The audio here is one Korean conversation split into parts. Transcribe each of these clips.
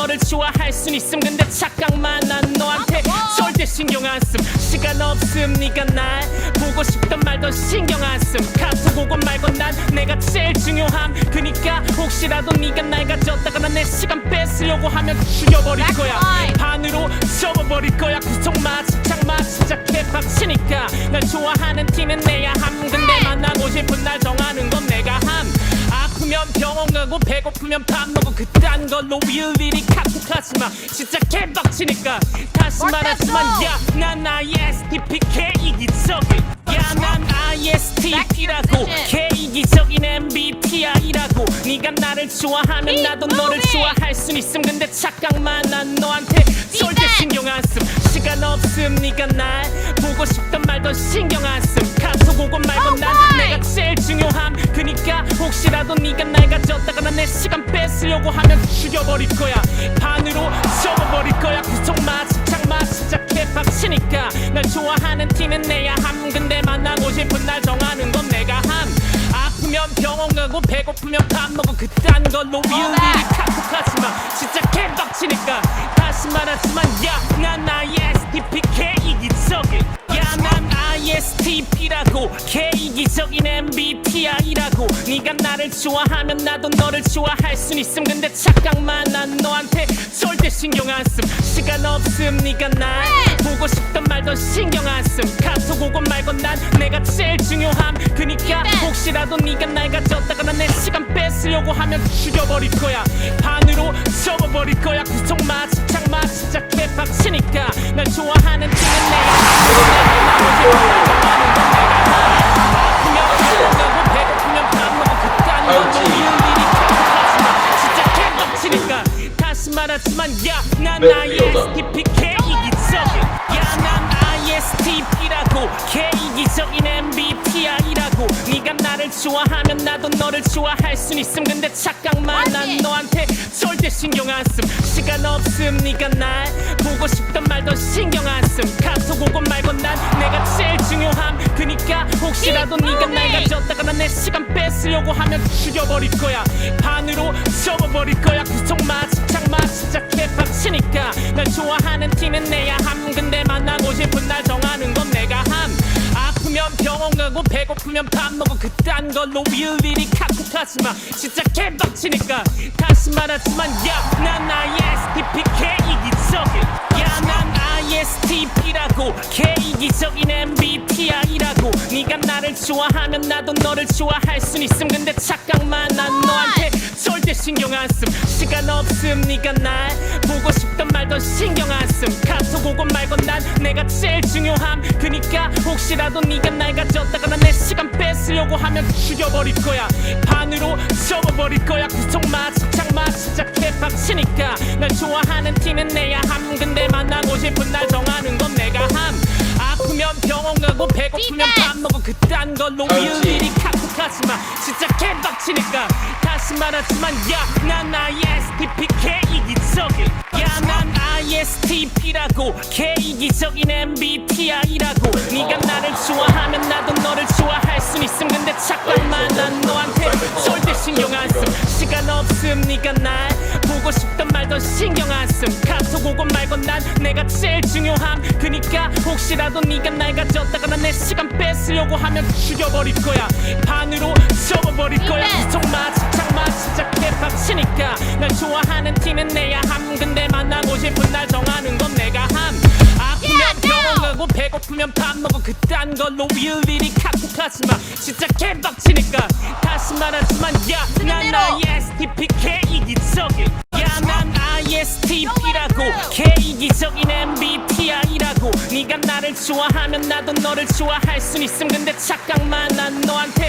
너를 좋아할 순 있음. 근데 착각만 난 너한테 절대 신경 안씀 시간 없음 네가 날 보고 싶던 말던 신경 안씀 카톡 오건 말건 난 내가 제일 중요함. 그니까 혹시라도 네가 날 가졌다가 난 내 시간 뺏으려고 하면 죽여버릴 거야. 반으로 접어버릴 거야. 구속마 집착마 시작해 빡치니까 날 좋아하는 티는 내야 함. 근데 만나고 싶은 날 정하는 건 내가 함 아프면 병원 가고 배고프면 밥 먹고 그딴 걸로 일일이 카톡하지 마 진짜 개빡치니까 다시 말하지만. 야난 ISTPK 이기적인 야난 ISTP라고. K 이기적인 MBTI라고. 네가 나를 좋아하면 나도 너를. 좋아할 순 있음. 근데 착각만 난 너한테 절대. 신경 안씀 시간 없음 네가 날 보고 싶던 말던 신경 안씀 카톡 오건 말건 난. 내가 제일 중요함. 그니까 혹시라도 네가 날 가졌다가 난내 시간 뺏으려고 하면 죽여버릴 거야. 반으로 접어버릴 거야. 구속마 집착마 시작해 빡치니까. 날 좋아하는 티는 내야 함. 근데 만나고 싶은 날 정하는 건 내가 함 아프면 병원 가고 배고프면 밥 먹고 그딴 걸로 일일이 카톡하지마. 진짜 개빡치니까. 다시 말하지만 야난 ISTPK 이기적인 야난 ISTP라고. K 이기적인 MBTI라고. 네가 나를 좋아하면 나도 너를 좋아할 순 있음. 근데 착각만 난 너한테 절대 신경 안씀 시간 없음 네가 날 보고 싶던 말던 신경 안씀 카톡 오건 말건 난 내가 제일 중요함. 그니까 혹시라도 네가 날 가졌다가 난내 시간 뺏으려고 하면 죽여버릴 거야. 반으로 접어버릴 거야. 구속마 집착마 시작해 빡치니까 날 좋아하는 티는 내가 아프면 병원 가고 배 좋아하면 나도 너를 좋아할 순 있음. 근데 착각만 난? 너한테 절대 신경 안씀 시간 없음. 네가 날 보고 싶던 말던 신경 안씀 카톡 오건 말건 난 내가 제일 중요함. 그니까 혹시라도 네가 날. 가졌다가 난 내 시간 뺏으려고 하면 죽여버릴 거야. 반으로 접어버릴 거야. 구속마 집착마 시작해 빡치니까. 날 좋아하는 티는 내야 함. 근데 만나고 싶은 날 정하는 건 내가 함 아프면 병원 가고 배고프면 밥 먹고 그딴 걸로 일일이 카톡하지마. 진짜 개빡치니까. 다시 말하지만 야난 ISTPK 이기적인. 야난 ISTP라고 K 이기적인 MBTI라고 네가 나를 좋아하면 나도 너를 좋아할 순 있음. 근데 착각만 난 너한테. 절대 신경 안씀 시간 없음 네가 날 보고 싶던 말던 신경 안씀 카톡 오건 말건 난 내가 제일 중요함. 그니까 혹시라도 네가 날 가졌다가 난내 시간 뺏으려고 하면 죽여버릴 거야. 반으로 접어버릴 거야. 구속마 집착마 시작해 빡치니까. 날 좋아하는 티는 내야 함. 근데 만나고 싶은 날 정하는 건 내가 함 아프면 병원 가고 배고프면 밥 먹고 그딴 걸로 그렇지. 일일이 카톡하지마. 진짜 개빡치니까 다시 말하지만 야난 ISTPK 이기적인. 야난 ISTP라고. K 이기적인 MBTI라고. 네가 나를 좋아하면 나도 너를 좋아할 순 있음. 근데 착각만 난 너한테 절대 신경 안씀 시간 없음 네가 날 보고 싶던 말던 신경 안씀 카톡 오건 말건 난 내가 제일 중요함. 그니까 혹시라도 네가 날 가졌다가 난내 시간 뺏으려고 하면 죽여버릴 거야. 반으로 접어버릴 거야. Defense. 구속마 집착마 시작해 빡치니까. 날 좋아하는 티는 내야 함. 근데 만나고 싶은 날 정하는 건 내가 함. 아프면 Yeah, 병원 now. 가고 배고프면 밥 먹고 그딴 걸로 일일이 카톡하지 마. 진짜 개빡치니까. 다시 말하지만 야난. ISTPK 이기적인. 야난 ISTP라고. K 이기적인 MBTI라고. 네가 나를 좋아하면 나도 너를 좋아할 순 있음. 근데 착각만 난 너한테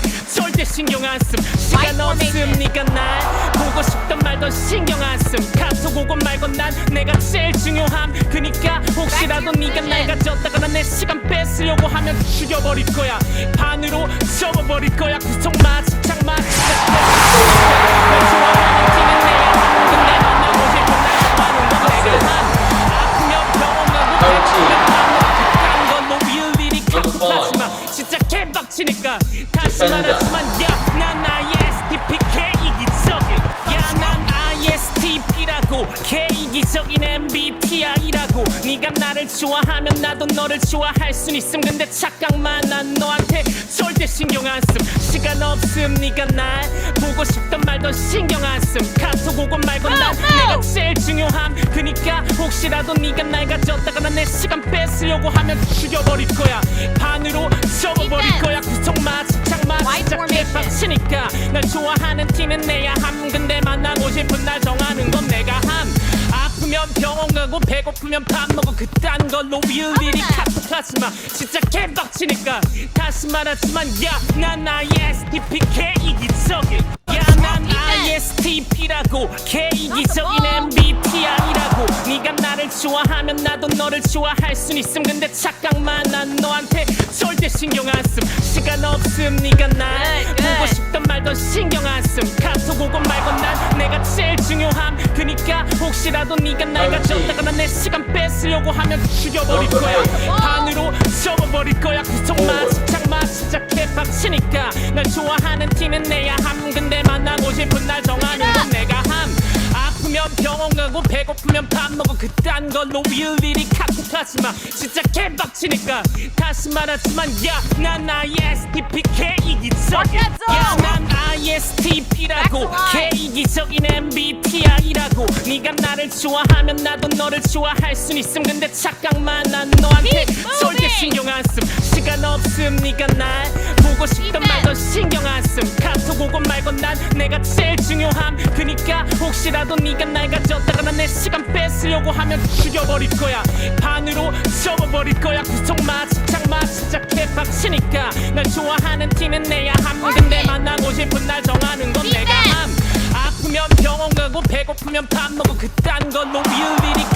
신경 안씀. 시간 없음. 네가 날 보고 싶던 말던 신경 안씀. 카톡 오건 말건 난 내가 제일 중요함. 그니까 혹시라도 네가 your 날. 가졌다가 난내 시간 뺏으려고 하면 죽여버릴 거야. 반으로 접어버릴 거야. 구속마 집착마 시작해 이기적인 MBTI라고. 네가 나를 좋아하면 나도 너를 좋아할 순 있음. 근데 착각만 난 너한테 절대 신경 안씀 시간 없음 네가 날 보고 싶던 말던 신경 안씀 카톡 오건 말건 난 어, 어. 내가 제일 중요함. 그니까 혹시라도 네가 날 가졌다가 내 시간 뺏으려고 하면 죽여버릴 거야. 반으로 접어버릴. 거야. 구속마 집착마 진짜. 개빡치니까. 날 좋아하는 티는 내야 함. 근데 만나고 싶은 날 정하는 건 내가 함 아프면 병원 가고 배고프면 밥 먹어 그딴 걸로 일일이 어머나. 카톡하지 마. 진짜 개빡치니까. 다시 말하지만 야난 ISTP 개이기적인 야난 ISTP라고. 개이기적인 MBTI라고. 네가 나를 좋아하면 나도 너를 좋아할 순 있음. 근데 착각만 난 너한테 절대 신경 안 씀 시간 없음 네가 날 good. 보고 싶던 말던 신경 안 씀 카톡 오건 말건 난 내가 제일 중요함 혹시라도 네가 날 가졌다가 내 시간 뺏으려고 하면 죽여버릴 거야. 반으로 접어버릴 거야. 구속마 집착마 진짜 개빡치니까. 날 좋아하는 티는 내야 함. 근데 만나고 싶은 날 정하는 건 내가 함 아프면 병원 가고 배고프면 밥 먹어 그딴 걸로 일일이 카톡하지 마 진짜 개빡치니까 다시 말하지만 야난 ISTP 개이기적인 What's up? 야난 ISTP라고 life. 개이기적인 MBTI라고 네가 나를 좋아하면 나도 너를 좋아할 순 있음 근데 착각만 난 너한테. 절대 신경 안씀 시간 없음 네가 날 보고 싶던. 말던 신경 안씀 카톡 오건 말건 난 내가 제일 중요함 그니까 혹시라도 네가 날 가졌다가 내 시간 뺏으려고 하면 죽여버릴 거야. 반으로 접어버릴 거야. 구속마 집착마 진짜 개빡치니까. 날 좋아하는 티는 내야 함. 근데 만나고 싶은 날 정하는 건 내가 함. 아프면 병원 가고 배고프면 밥 먹어 그딴 걸로 일일이 카톡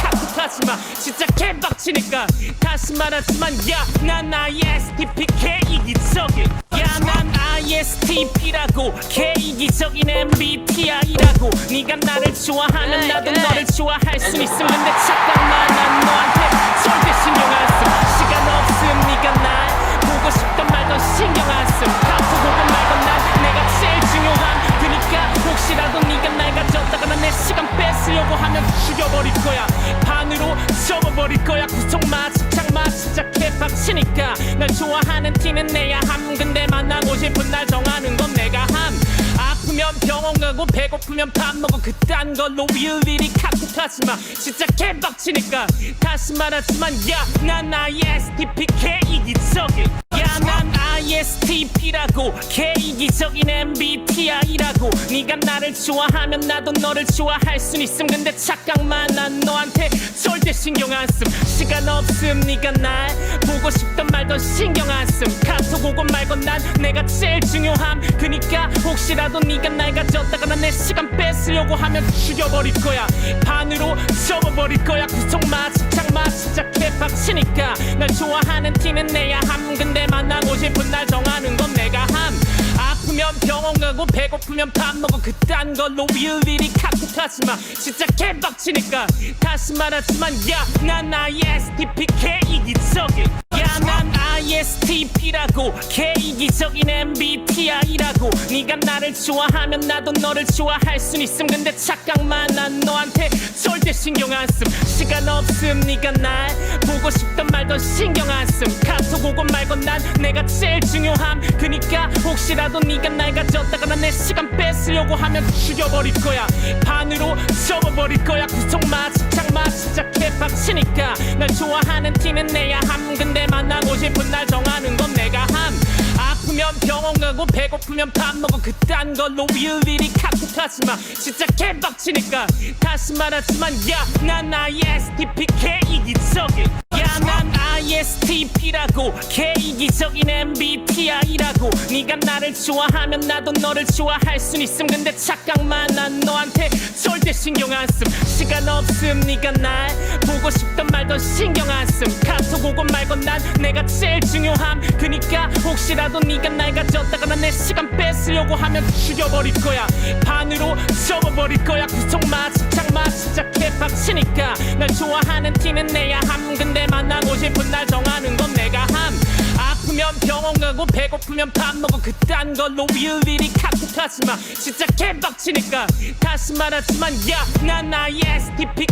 하지마. 진짜 개빡치니까. 다시 말하지만 야난 ISTP 개이기적인. 야난 ISTP라고. 개이기적인 MBTI라고. 네가 나를 좋아하면 나도. 너를 좋아할 순 있음 근데 착각만 난 너한테 절대 신경 안씀 시간 없음 네가 날 보고 싶던 말던 신경 카톡 오건 말건 난 내가 제일 중요함 그니까 혹시라도 네가 날 가졌다가 내 시간 뺏으려고 하면 죽여버릴 거야. 반으로 접어버릴 거야. 구속마 집착마 진짜 개빡치니까. 날 좋아하는 티는 내야 함. 근데 만나고 싶은 날 정하는 건 내가 함. 아프면 병원 가고 배고프면 밥 먹어. 그딴 걸로 일일이 카톡하지마. 진짜 개빡치니까. 다시 말하지만 야난 ISTP 개이기적인 야난 ISTP라고 개이기적인 MBTI라고. 네가 나를 좋아하면 나도 너를 좋아할 순 있음. 근데 착각만 난 너한테 절대 신경 안 씀 시간 없음 네가 날 보고 싶던 말던 신경 안 씀 카톡 오건 말건 난 내가 제일 중요함. 그니까 혹시라도 네가 날 가졌다가 내 시간 뺏으려고 하면 죽여버릴 거야. 반으로 접어버릴 거야. 구속마 집착마 진짜 개빡치니까. 날 좋아하는 티는 내야 함. 근데 만나고 싶은 날 정하는 건 내가 함. 아프면 병원 가고 배고프면 밥 먹어. 그딴 걸로 일일이 카톡하지마 진짜 개빡치니까. 다시 말하지만 야난 ISTP 개이기적인 야 난 ISTP라고 개이기적인 MBTI라고. 네가 나를 좋아하면 나도 너를 좋아할 순 있음. 근데 착각만 난 너한테 절대 신경 안씀 시간 없음 네가 날 보고 싶던 말던 신경 안씀 카톡 오건 말건 난 내가 제일 중요함. 그니까 혹시라도 네가 날 가졌다가 내 시간 뺏으려고 하면 죽여버릴 거야. 반으로 접어버릴 거야. 구속마 집착마 진짜 개빡치니까. 날 좋아하는 티는 내야 함 근데 만나고 싶은 날 정하는 건 내가 함. 아프면 병원 가고 배고프면 밥 먹어. 그딴 걸로 일일이 카톡하지 마. 진짜 개빡치니까. 다시 말하지만 야난 ISTP 개이기적인 야난 ISTP라고. 개이기적인 MBTI라고. 네가 나를 좋아하면 나도 너를 좋아할 순 있음. 근데 착각만 난 너한테 절대 신경 안 씀 시간 없음 네가 날 보고 싶던 말던 신경 안 씀 카톡 오건 말건 난 내가 제일 중요함. 그니까 혹시라도 네가 날 가졌다 가내 시간 뺏으려고 하면 죽여버릴 거야. 반으로 접어버릴 거야. 구속마 집착마 진짜 개빡치니까. 날 좋아하는 티는 내야 함. 근데 만나고 싶은 날 정하는 건 내가 함. 아프면 병원 가고 배고프면 밥 먹어. 그딴 걸로 일일이 카톡하지마. 진짜 개빡치니까. 다시 말하지만 야난 STP